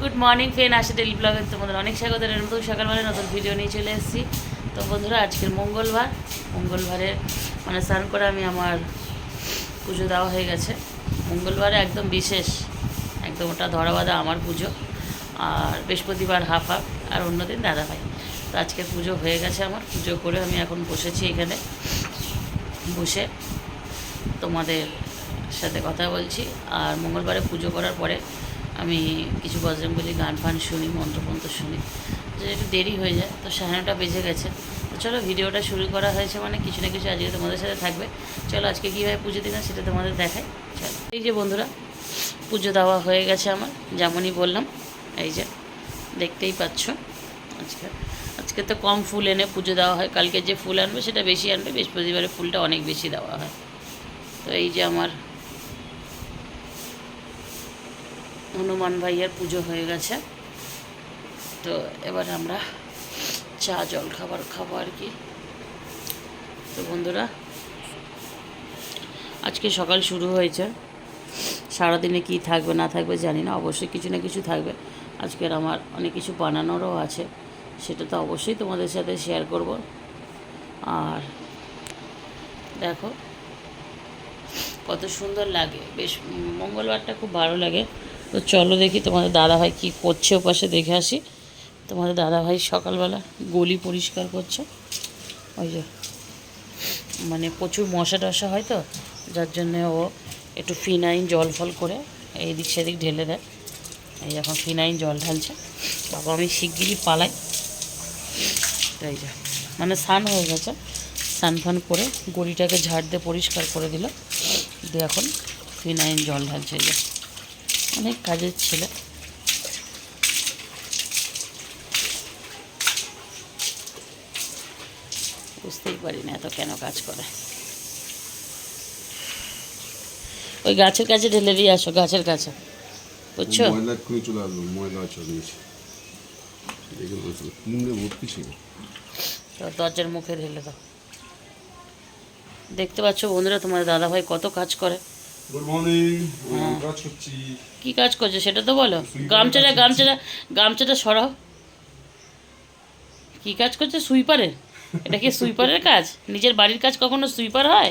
Good morning friend আসে daily ব্লগে তোমাদের অনেক স্বাগত। নতুন সকালবেলা নতুন ভিডিও নিয়ে চলে এসেছি। তো বন্ধুরা, আজকের মঙ্গলবার। মঙ্গলবারে মানে স্নান করে আমি আমার পুজো দেওয়া হয়ে গেছে। মঙ্গলবারে একদম বিশেষ, একদম ওটা ধরা বাঁধা আমার পুজো। আর বৃহস্পতিবার হাফ হাফ আর অন্যদিন দাদা ভাই তো আজকে পুজো হয়ে গেছে আমার। পুজো করে আমি এখন বসেছি এখানে। বসে তোমাদের সাথে কথা বলছি। আর মঙ্গলবারে পুজো করার পরে আমি কিছু বজরঙ্গলি গান, ফান শুনি মন্ত্রপন্ত্র শুনি। যে একটু দেরি হয়ে যায়, তো সাড়ে বেজে গেছে। তো চলো ভিডিওটা শুরু করা হয়েছে মানে কিছু না কিছু আজকে তোমাদের সাথে থাকবে। চলো আজকে কীভাবে পুজো দিলাম সেটা তোমাদের দেখাই। চলো। এই যে বন্ধুরা, পুজো দেওয়া হয়ে গেছে আমার, যেমনই বললাম, এই যে দেখতেই পাচ্ছ আজকে। আজকে তো কম ফুল এনে পুজো দেওয়া হয়, কালকে যে ফুল আনবে সেটা বেশি আনবে, বৃহস্পতিবারে ফুলটা অনেক বেশি দেওয়া হয়। তো এই যে আমার হনুমান ভাইয়ের পুজো হয়ে গেছে। তো এবার আমরা চা, জল খাবার খাব আর কি। তো বন্ধুরা, আজকে সকাল শুরু হয়েছে। সারাদিনে কি থাকবে, না থাকবে জানি না, অবশ্যই কিছু না কিছু থাকবে। আজকের আমার অনেক কিছু বানানোরও আছে, সেটা তো অবশ্যই তোমাদের সাথে শেয়ার করব। আর দেখো, কত সুন্দর লাগে, বেশ মঙ্গলবারটা খুব ভালো লাগে। তো চলো দেখি তোমাদের দাদাভাই কী করছে ওপাশে, দেখে আসি। তোমাদের দাদাভাই সকালবেলা গলি পরিষ্কার করছে। ওই যে মানে প্রচুর মশা টশা হয় তো, যার জন্যে ও একটু ফিনাইন জল ফল করে এই দিক সেদিক ঢেলে দেয়। এই এখন ফিনাইন জল ঢালছে। বাবা, আমি শিগগিরই পালাই। এই যে মানে স্নান হয়ে গেছে। স্নান ফান করে গড়িটাকে ঝাড় দিয়ে পরিষ্কার করে দিল। দিয়ে এখন ফিনাইন জল ঢালছে যে। অনেক কাজের ছেলে। বুঝতেই পারি না এত কেন কাজ করে। ওই গাছের কাছে ঢেলে দিয়ে আসো গাছের কাছে। বুঝছ? ময়লা চলে আসলো ময়লা চলে গেছে এগুলো ভর্তি ছিল। তো দরজার মুখে ঢেলে দাও। দেখতে পাচ্ছ বন্ধুরা তোমার দাদাভাই কত কাজ করে। গুড মর্নিং কাজ করছি। কি কাজ করছে সেটা তো বলো। গামছাটা গামছাটা গামছাটা সরাও। কি কাজ করছে? সুইপারের এটা কি সুইপারের কাজ? নিজের বাড়ির কাজ কখনো সুইপার হয়?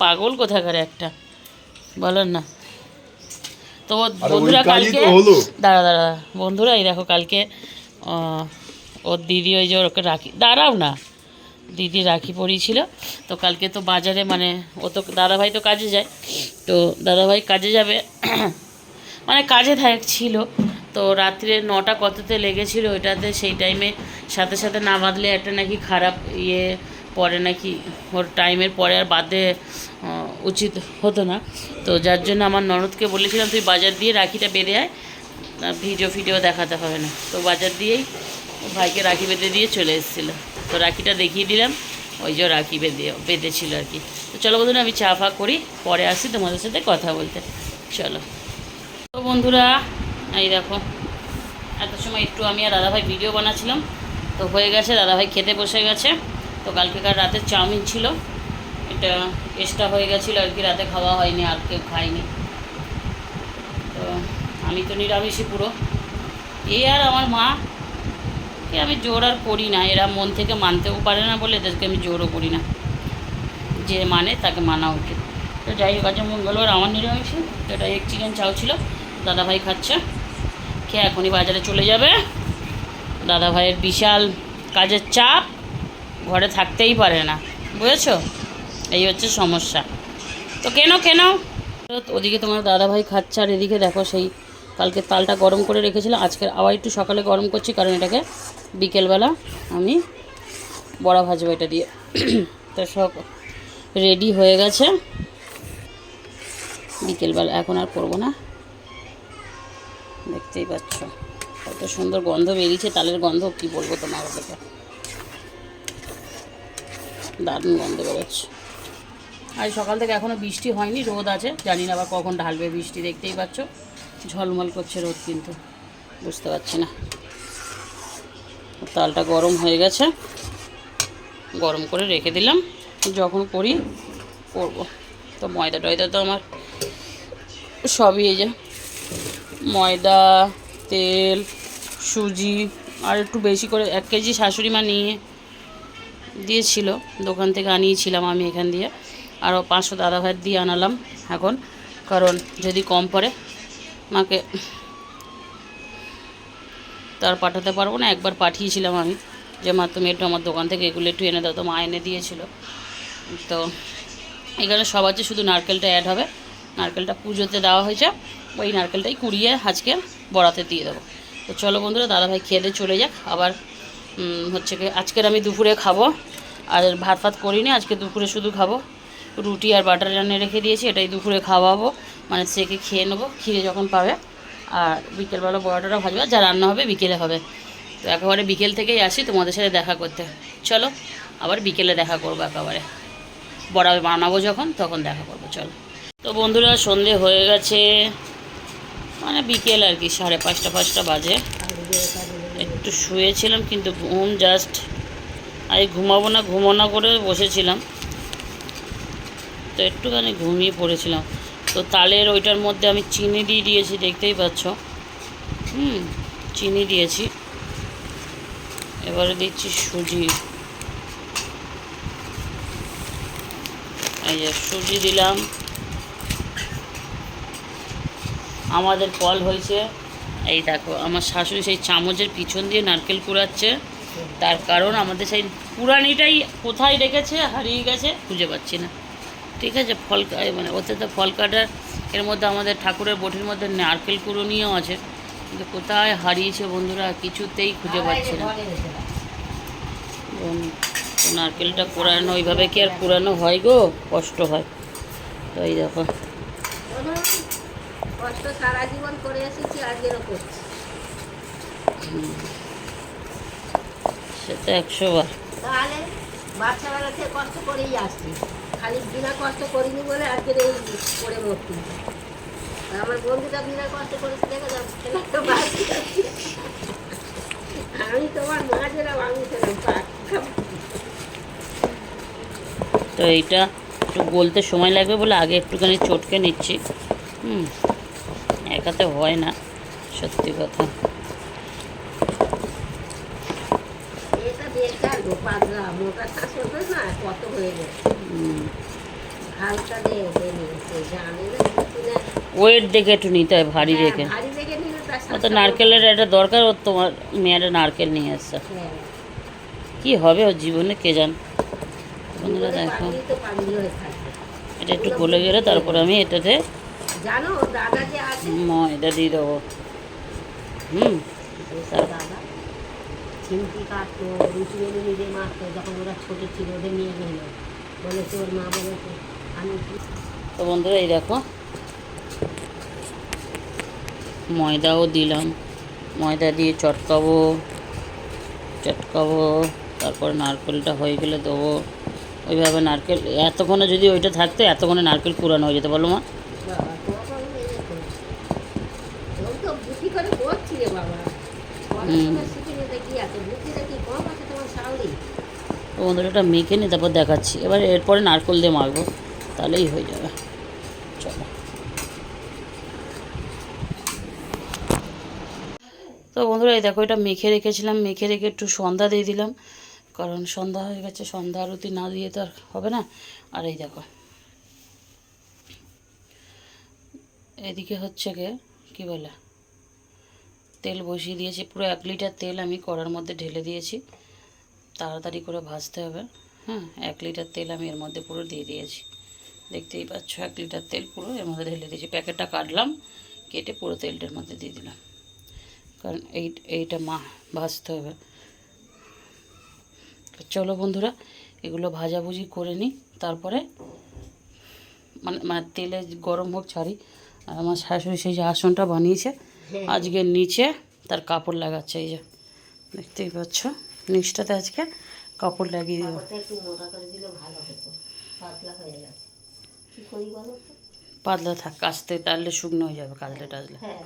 পাগল কোথাকার একটা। বলেন না। তো বন্ধুরা কালকে দাঁড়া দাঁড়া বন্ধুরা এই দেখো কালকে ওর দিদি ওই যে ওকে রাখি দাঁড়াও না। দিদি রাখি পরিয়েছিল। তো কালকে তো বাজারে মানে ও তো দাদাভাই তো কাজে যায়। তো দাদাভাই কাজে যাবে। মানে কাজে থাক ছিল। তো রাত্রে নটা কততে লেগেছিল ওইটাতে সেই টাইমে সাথে সাথে না বাঁধলে একটা নাকি খারাপ ইয়ে পরে নাকি ওর টাইমের পরে আর বাদে উচিত হতো না। তো যার জন্য আমার ননদকে বলেছিলাম, তুই বাজার দিয়ে রাখিটা বেঁধে আয়। ভিডিও ফিডিও দেখাতে হবে না। তো বাজার দিয়েই ভাইকে রাখি বেঁধে দিয়ে চলে এসেছিল। তো রাখিটা দেখিয়ে দিলাম। ওই যে রাখি বেঁধে বেঁধেছিল আর কি। তো চলো বন্ধুরা, আমি চা ফা করি, পরে আসি তোমাদের সাথে কথা বলতে। চলো। তো বন্ধুরা, এই দেখো, এত সময় একটু আমি আর দাদাভাই ভিডিও বানাচ্ছিলাম। তো হয়ে গেছে, দাদাভাই খেতে বসে গেছে। তো কালকেকার রাতে চাউমিন ছিল। এটা এক্সট্রা হয়ে গেছিল আর কি, রাতে খাওয়া হয়নি, আর কেউ খায়নি। তো আমি তো নিরামিষই পুরো। এই আর আমার মা কে আমি জোর আর করি না। এরা মন থেকে মানতেও পারে না বলে এদেরকে আমি জোরও করি না। যে মানে তাকে মানা উচিত। তো যাই হোক আজ মঙ্গলবার আমার নিরামিষে। তো এটা এক চিকেন চাও ছিল। দাদাভাই খাচ্ছে। খেয়ে এখনই বাজারে চলে যাবে। দাদাভাইয়ের বিশাল কাজের চাপ। ঘরে থাকতেই পারে না। বুঝেছ? এই হচ্ছে সমস্যা। তো কেন কেন? ওদিকে তোমার দাদাভাই খাচ্ছে আর এদিকে দেখো সেই কালকে তালটা গরম করে রেখেছিলাম। আজকে আবার একটু সকালে গরম করছি, কারণ এটাকে বিকেলবেলা আমি বড়া ভাজবো এটা দিয়ে। তো সব রেডি হয়ে গেছে। বিকেলবেলা এখন আর করব না। দেখতেই পাচ্ছ, কত সুন্দর গন্ধ বেরিয়েছে, তালের গন্ধ, কি বলব তোমার ওদেরকে দারুণ গন্ধ বেরোচ্ছে। আর সকাল থেকে এখনও বৃষ্টি হয়নি, রোদ আছে, জানি না আবার কখন ঢালবে বৃষ্টি, দেখতেই পাচ্ছ। ঝলমল করছে রোদ কিন্তু, বুঝতে পারছি না। তালটা গরম হয়ে গেছে, গরম করে রেখে দিলাম। যখন করি, করব। তো ময়দা টয়দা তো আমার সবই এই যে, ময়দা, তেল, সুজি, আর একটু বেশি করে, এক কেজি শাশুড়ি মা নিয়ে দিয়েছিল, দোকান থেকে আনিয়েছিলাম আমি এখান দিয়ে। আরও পাঁচশো দাদা ভাইয়ের দিয়ে আনালাম এখন, কারণ যদি কম পড়ে মাকে তার পাঠাতে পারব না, একবার পাঠিয়েছিলাম আমি। যে মা, তুমি একটু আমার দোকান থেকে এগুলো একটু এনে দাও, তো মা এনে দিয়েছিল। তো এখানে সবার যে শুধু নারকেলটা অ্যাড হবে। নারকেলটা পুজোতে দেওয়া হয়েছে, ওই নারকেলটাই কুড়িয়ে আজকে বড়াতে দিয়ে দেবো। তো চলো বন্ধুরা দাদাভাই খেয়ে চলে যাক। আবার হচ্ছে কি, আজকের আমি দুপুরে খাব। আর ভাত ফাত করিনি, আজকে দুপুরে শুধু খাব। রুটি আর বাটার রান্না রেখে দিয়েছি, এটাই দুপুরে খাওয়াবো। মানে সেকে খেয়ে নেব, খিদে যখন পাবে। আর বিকেলবেলা বড়াটা ভাজবে যা রান্না হবে বিকেলে হবে। তো একেবারে বিকেল থেকেই আসি, তোমাদের সাথে দেখা করতে। চলো, আবার বিকেলে দেখা করব একেবারে। বড়া বানাবো যখন, তখন দেখা করব, চলো। তো বন্ধুরা, সন্ধে হয়ে গেছে। মানে বিকেল আর কি, সাড়ে পাঁচটা পাঁচটা বাজে। একটু শুয়েছিলাম, কিন্তু ঘুম জাস্ট আমি ঘুমাবো না ঘুমো না করে বসেছিলাম। তো একটুখানি ঘুমিয়ে পড়েছিলাম। তো তালের ওইটার মধ্যে আমি চিনি দিয়ে দিয়েছি, দেখতেই পাচ্ছ। হুম, চিনি দিয়েছি। এবারে দিচ্ছি সুজি। এই যে সুজি দিলাম। আমাদের কল হয়েছে, এই দেখো, আমার শাশুড়ি সেই চামচের পিছন দিয়ে নারকেল কুড়াচ্ছে। তার কারণ আমাদের সেই পুরানিটাই কোথায় রেখেছে, হারিয়ে গেছে, খুঁজে পাচ্ছি না। ঠিক আছে ফল মানে ওতে তো ফল কাটার এর মধ্যে আমাদের ঠাকুরের বটির মধ্যে নারকেল কুড়োনিও আছে। কিন্তু কোথায় হারিয়েছে বন্ধুরা কিছুতেই খুঁজে পাচ্ছি না। নারকেলটা কোরানো ওইভাবে কি আর কোরানো হয় গো? কষ্ট হয়। তো এই দেখো। কষ্ট সারা জীবন করে এসেছি আজকেরও করছি। সেটা একশো বার। তাহলে বাচ্চাবেলা থেকে কষ্ট করেই আসছি। খালি বিনা কষ্ট করিনি বলে আজকের এই করে মরতি আমার বন্ধুটা বিনা কষ্ট করেছে, দেখে। আমি তোমার মা যেরাম আমি তো এইটা একটু গলতে সময় লাগবে বলে আগে একটুখানি চটকে নিচ্ছি। হুম, একাতে হয় না, সত্যি কথা এটা বেকার গো পাতলা মোটা চাষ হবে না কত হয়ে গেছে হালকা ওয়েট দেখে একটু নিতে হয় ভারী হ্যাঁ, দেখে। নিলে তো নারকেলের একটা দরকার ওর তোমার মেয়েটা নারকেল নিয়ে এসছে হ্যাঁ। কি হবে ওর জীবনে কে জান? বন্ধুরা দেখো। এটা একটু গলে গেলে তারপর আমি এটাতে জানো দাদা যে ময়দা দিয়ে দেবো। হুম চিমটি কাটতো রুটি এনে নিজে মারতো, যখন ওরা ছোট ছিল, ওদের নিয়ে গেল। বলে, তোর মা বলেছে, আমি তো বন্ধুরা, এই দেখো। ময়দাও দিলাম। ময়দা দিয়ে চটকাবো চটকাবো, তারপর নারকেলটা হয়ে গেলে দেবো। ওইভাবে নারকেল, এতক্ষণে যদি ওইটা থাকতো, এতক্ষণে নারকেল পুরানো হয়ে যেত, বলো মা বাবা তোর মেয়ে তো ওই তো বুদ্ধি করে করছি রে বাবা পড়াশোনা শিখে নিতে কি আছে বুদ্ধিটা কি কম আছে তোমার সাউরি তো বন্ধুরা মেখে নিই তারপর দেখাচ্ছি। এবার এরপরে নারকেল দিয়ে মারবো, তাহলেই হয়ে যাবে। চলো। তো বন্ধুরা, এই দেখো, এটা মেখে রেখেছিলাম। মেখে রেখে একটু সন্ধ্যা দিয়ে দিলাম, কারণ সন্ধ্যা হয়ে গেছে, সন্ধ্যা আরতি না দিয়ে তো আর হবে না। আর এই দেখো, এদিকে হচ্ছে গিয়ে কী বলে, তেল বসিয়ে দিয়েছি। পুরো এক লিটার তেল আমি কড়ার মধ্যে ঢেলে দিয়েছি। তাড়াতাড়ি করে ভাজতে হবে। হ্যাঁ এক লিটার তেল আমি এর মধ্যে পুরো দিয়ে দিয়েছি। দেখতেই পাচ্ছ এক লিটার তেল পুরো এর মধ্যে ঢেলে দিয়েছি। প্যাকেটটা কাটলাম কেটে পুরো তেলটার মধ্যে দিয়ে দিলাম। কারণ এই এইটা মা ভাজতে হবে। চলো বন্ধুরা এগুলো ভাজাভুজি করে নিই। তারপরে মানে মানে তেলে গরম হোক ছাড়ি আর আমার শাশুড়ি সেই যে আসনটা বানিয়েছে আজকে নিচে তার কাপড় লাগাচ্ছে এই যে। দেখতেই পাচ্ছ? নিচটাতে আজকে কাপড় লাগিয়ে দেবো। পাতলা থাক কাচতে তাহলে শুকনো হয়ে যাবে কাজলে টাজলে। হ্যাঁ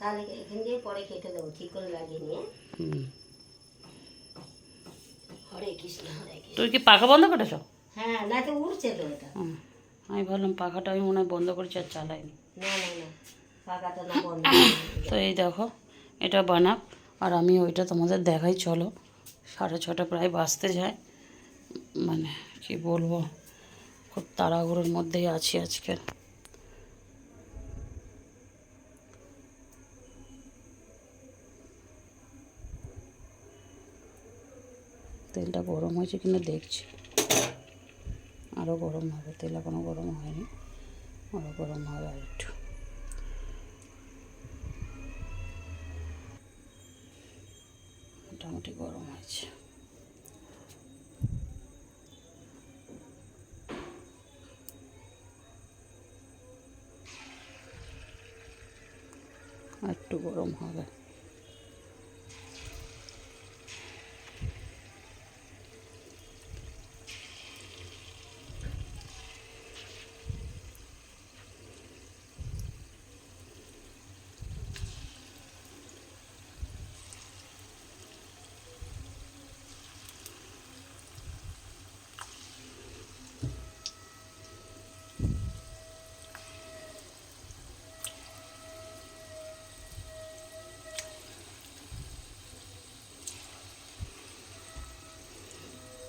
তাহলে এখান দিয়ে পরে কেটে দেবো ঠিক করে লাগিয়ে নিয়ে। হুম। হরে কৃষ্ণ হরে কৃষ্ণ। তুই কি পাখা বন্ধ করেছ? হ্যাঁ না তো উড়ছে তো এটা। আমি ভাবলাম পাখাটা আমি মনে হয় বন্ধ করেছি আর চালাইনি। না না না পাকাটা না বন্ধ তো এই দেখো এটা বানাক আর আমি ওইটা তোমাদের দেখাই চলো। সাড়ে ছটা প্রায় বাঁচতে যায়। মানে কি বলব, খুব তাড়াহুড়োর মধ্যেই আছি আজকে। তেলটা গরম হয়েছে কিনা দেখছি। আরও গরম হবে, তেল এখনও গরম হয়নি। আরও গরম হবে আর একটু। মোটামুটি গরম হয়েছে। একটু গরম হবে।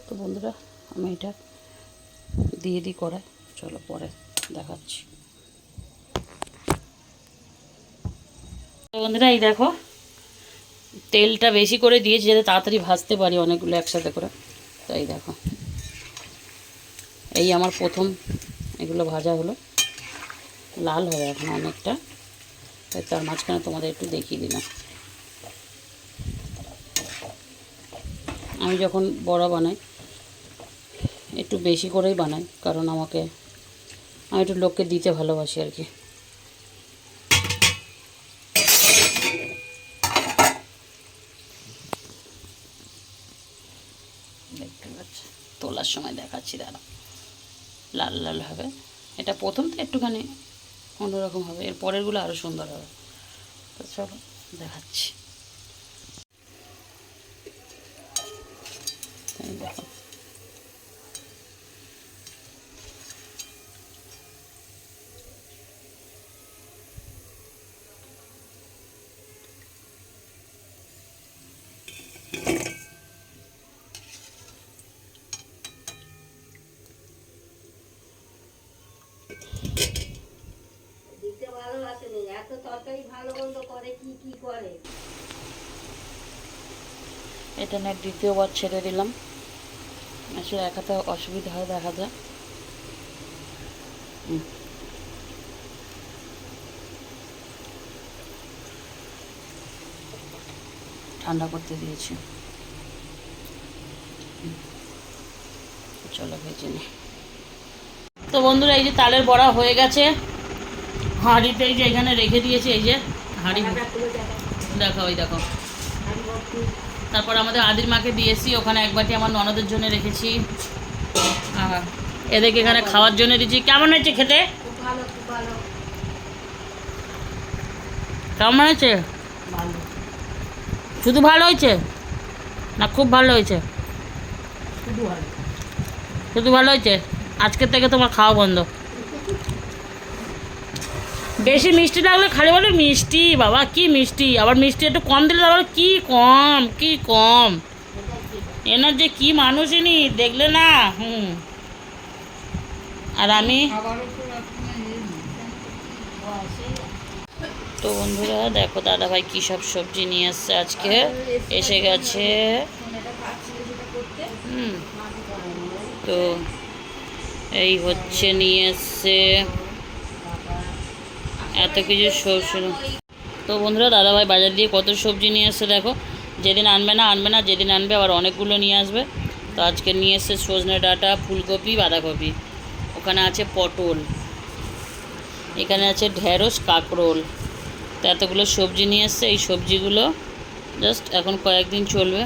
তো বন্ধুরা, আমি এটা দিয়ে দিই করে চলো পরে দেখাচ্ছি। বন্ধুরা, এই দেখো, তেলটা বেশি করে দিয়েছি যাতে তাড়াতাড়ি ভাজতে পারি অনেকগুলো একসাথে করে। তো এই দেখো, এই আমার প্রথম এগুলো ভাজা হলো। লাল হবে এখন অনেকটা। তাই তার মাঝখানে তোমাদের একটু দেখিয়ে দিলাম। আমি যখন বড়া বানাই একটু বেশি করেই বানাই, কারণ আমাকে, আমি একটু লোককে দিতে ভালোবাসি আর কি। দেখতে পাচ্ছি, তোলার সময় দেখাচ্ছি দাঁড়া লাল লাল হবে। এটা প্রথম তো একটুখানি অন্যরকম হবে, এর পরেরগুলো আরও সুন্দর হবে। তো চলো, দেখাচ্ছি। দেখো এটা না দ্বিতীয়বার ছেড়ে দিলাম। আসলে একাতে অসুবিধা হয়, দেখা যায় ঠান্ডা করতে দিয়েছি। চলো, ভেজে নি। তো বন্ধুরা, এই যে তালের বড়া হয়ে গেছে। হাঁড়িতে এই যে এখানে রেখে দিয়েছি, এই যে হাঁড়ি। দেখা, ওই দেখো। তারপর আমাদের আদির মাকে দিয়েছি ওখানে এক বাটি আমার ননদের জন্য রেখেছি। এদেরকে এখানে খাওয়ার জন্য দিয়েছি কেমন হয়েছে খেতে? কেমন হয়েছে? শুধু ভালো হয়েছে? না, খুব ভালো হয়েছে। শুধু ভালো হয়েছে? আজকের থেকে তোমার খাওয়া বন্ধ। বেশি মিষ্টি লাগলে খালি বলে, মিষ্টি, বাবা, কি মিষ্টি? আবার মিষ্টি একটু কম দিলে আবার কি কম কি কম? এনার যে কি মানুষ ইনি, দেখলে না, হুম। আর আমি? তো বন্ধুরা, দেখো দাদাভাই কী সব সবজি নিয়ে এসছে আজকে। এসে গেছে। হুম। তো এই হচ্ছে নিয়ে এসছে। এত কিছু সবজি তো বন্ধুরা, দাদাভাই বাজার দিয়ে কত সবজি নিয়ে এসছে দেখো। যেদিন আনবে না আনবে না, যেদিন আনবে আবার অনেকগুলো নিয়ে আসবে। তো আজকে নিয়ে এসছে সজনে ডাঁটা, ফুলকপি, বাঁধাকপি। ওখানে আছে পটল। এখানে আছে ঢেঁড়স, কাঁকরোল। তো এতগুলো সবজি নিয়ে এসছে। এই সবজিগুলো জাস্ট এখন কয়েকদিন চলবে।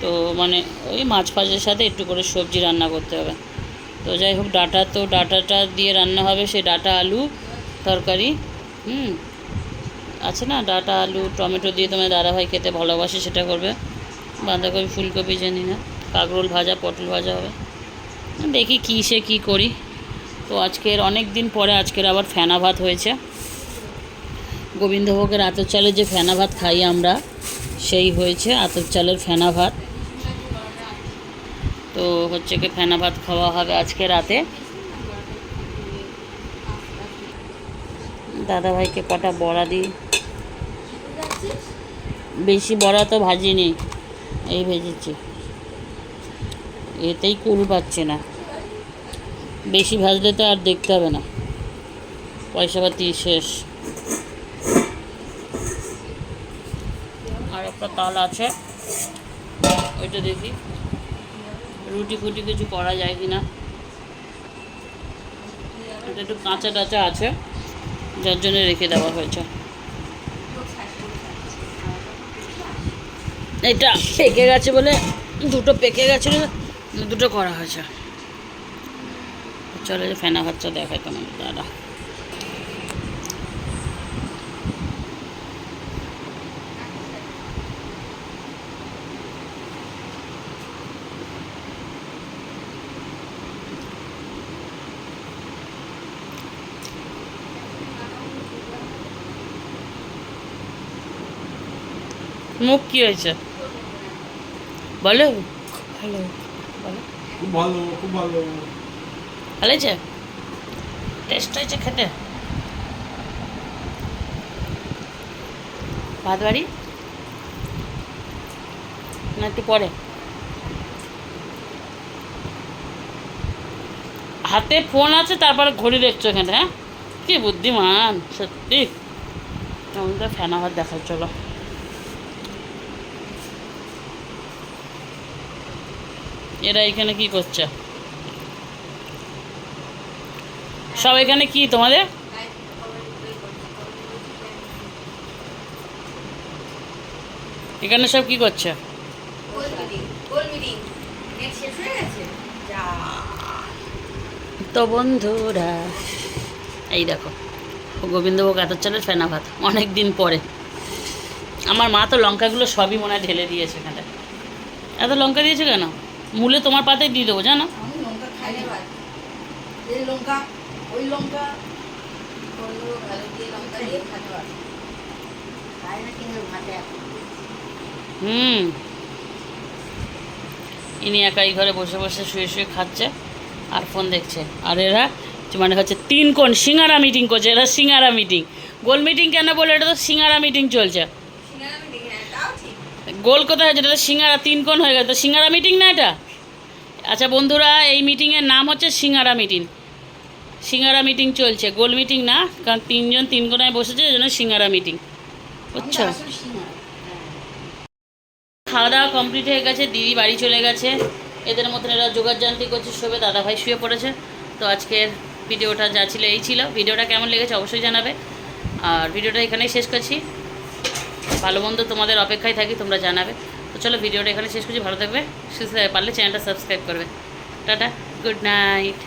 তো মানে ওই মাছ ফাঁচের সাথে একটু করে সবজি রান্না করতে হবে। তো যাই হোক, ডাটা তো ডাটাটা দিয়ে রান্না হবে সেই ডাটা আলু তরকারি। হুম, আছে না? ডাটা, আলু, টমেটো দিয়ে তোমার দাদাভাই খেতে ভালোবাসে, সেটা করবে। বাঁধাকপি, ফুলকপি, জানি না। কাঁকরোল ভাজা, পটল ভাজা হবে। দেখি কী সে কী করি। তো আজকের অনেক দিন পরে আজকের আবার ফেনা ভাত হয়েছে। গোবিন্দভোগের আতর চালের যে ফেনা ভাত খাই আমরা, সেই হয়েছে আতর চালের ফেনা ভাত। তো হচ্ছে কি ফেনা ভাত খাওয়া হবে আজকে রাতে। দাদাভাইকে কটা বড়া দিই। বেশি বড়া তো ভাজিনি, এই ভেজেছি। এতেই কুল পাচ্ছে না। বেশি ভাজলে তো আর দেখতে হবে না। পয়সা পাতি শেষ। আর একটা তাল আছে। ওইটা দেখি। রুটি ফুটি কিছু করা যায় কি না এটা একটু কাঁচা টাচা আছে, যার জন্য রেখে দেওয়া হয়েছে। এটা পেকে গেছে বলে, দুটো পেকে গেছে দুটো করা হয়েছে। চলে ফেনা ভাতটা দেখায় তোমার দাদা। মুখ কি হয়েছে? বলো। ভালো বলো। খুব ভালো খুব ভালো। ভালো হয়েছে? টেস্ট হয়েছে খেতে? ভাত বাড়ি? না একটু পরে। হাতে ফোন আছে তারপরে ঘড়ি দেখছ এখানে হ্যাঁ? কি বুদ্ধিমান সত্যি। আমাদের ফেনা ভাত দেখার চলো। এরা এখানে কি করছে? সব এখানে কি তোমাদের? এখানে সব কি করছে? তো বন্ধুরা, এই দেখো গোবিন্দভোগ আতর চালের ফেনা ভাত অনেক দিন পরে। আমার মা তো লঙ্কাগুলো সবই মনে হয় ঢেলে দিয়েছে এখানে। এত লঙ্কা দিয়েছে কেন? মূলে তোমার পাতায় দিয়ে দেবো জানো? হুম। ইনি একাই ঘরে বসে বসে শুয়ে শুয়ে খাচ্ছে আর ফোন দেখছে। আর এরা মানে হচ্ছে তিন কোন সিঙ্গারা মিটিং করছে এরা সিঙ্গারা মিটিং গোল মিটিং কেন বলে এটা তো সিঙ্গারা মিটিং চলছে সিঙ্গারা আমি দেখি না তাও ঠিক গোল কোথায় হয়েছে? এটা তো সিঙ্গারা তিন কোণ হয়ে গেছে তো সিঙ্গারা মিটিং না এটা? আচ্ছা বন্ধুরা এই মিটিংয়ের নাম হচ্ছে সিঙ্গারা মিটিং সিঙ্গারা মিটিং চলছে। গোল মিটিং না কারণ তিনজন তিন কোণায় বসেছে এই জন্য সিঙ্গারা মিটিং বুঝছ? খাওয়া দাওয়া কমপ্লিট হয়ে গেছে দিদি বাড়ি চলে গেছে। এদের মতন এরা যোগার যান্ত্রিক করছে শোবে দাদাভাই শুয়ে পড়েছে। তো আজকের ভিডিওটা যা ছিল এই ছিল। ভিডিওটা কেমন লেগেছে অবশ্যই জানাবে। আর ভিডিওটা এখানেই শেষ করছি। ভালো মন্দ তোমাদের অপেক্ষায় থাকি, তোমরা জানাবে। তো চলো ভিডিওটা এখানে শেষ করছি, ভালো থাকবে পারলে চ্যানেলটা সাবস্ক্রাইব করবে। Tata good night